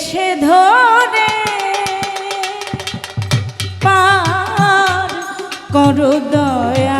কে সে ধরে পার করো দয়ালা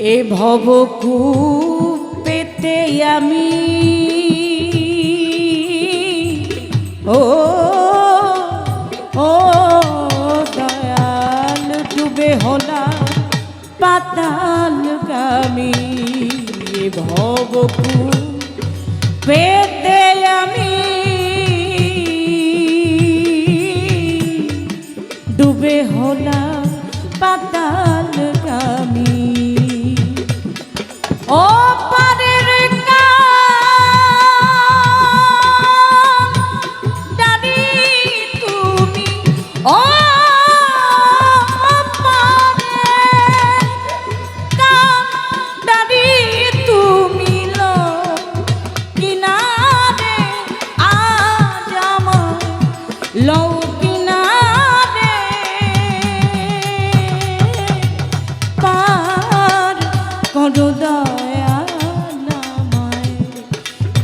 এ ভব পেতে আমি, ও ও, দয়াল ডুবে হলা পাতাল গামি। এ ভব পেতে আমি, ডুবে হলা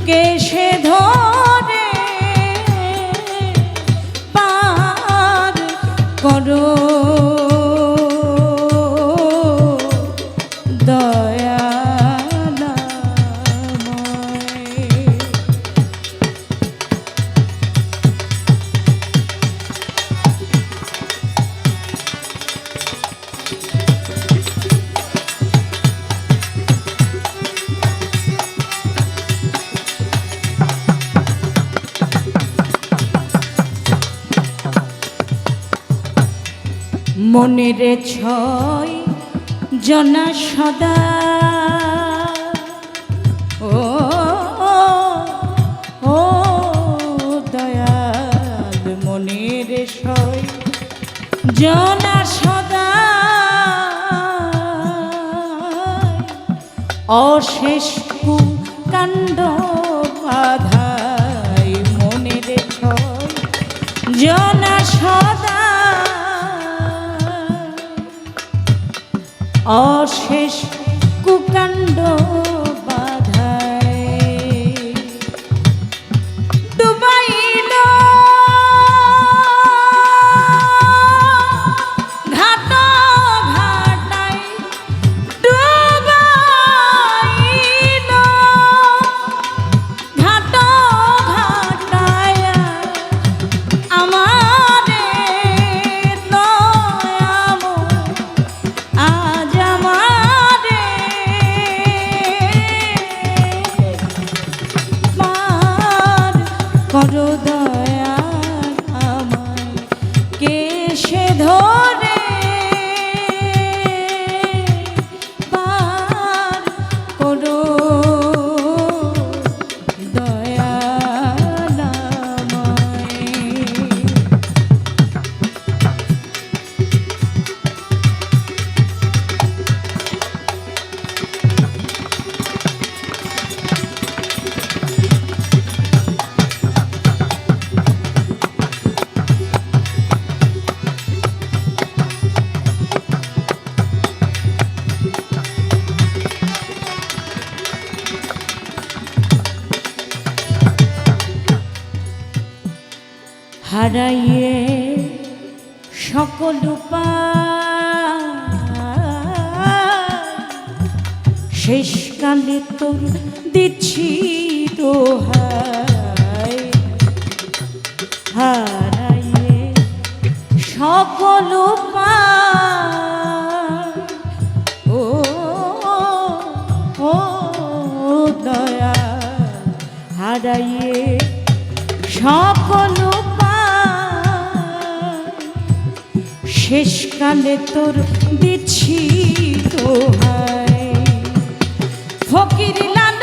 কে সে ধরে মনের ছয় জনা সদা। ও ও দয়াল মনের ছয় জনা সদা। অশেষ কাণ্ড বাধাই মনের ছয় জনা সদা। অশেষ কুকাণ্ড হারাইয়ে সকল শেষকালে তোর দিচ্ছি দোহাই। হারাইয়ে সকল পা হারাইয়ে সকল শেষকালে তোর দিচ্ছি তোহায় ফকির লাল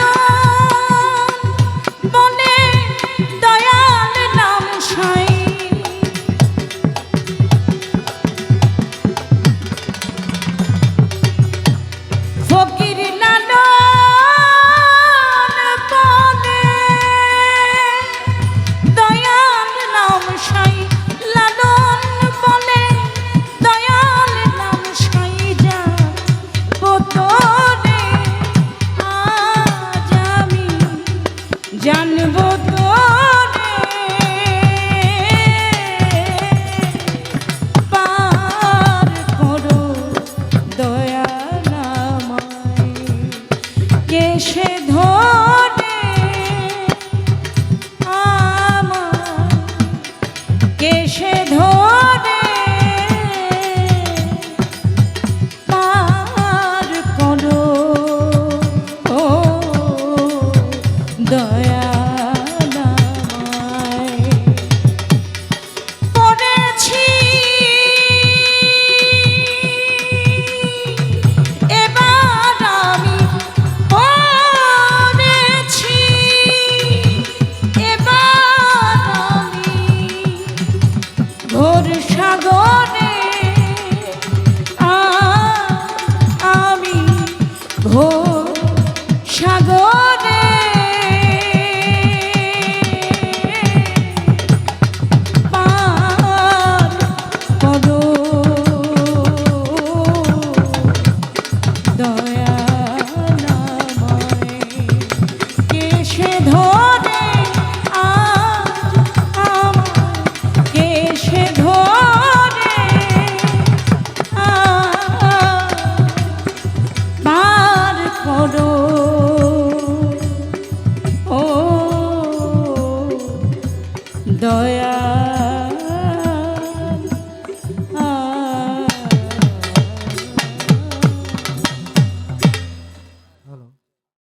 đôi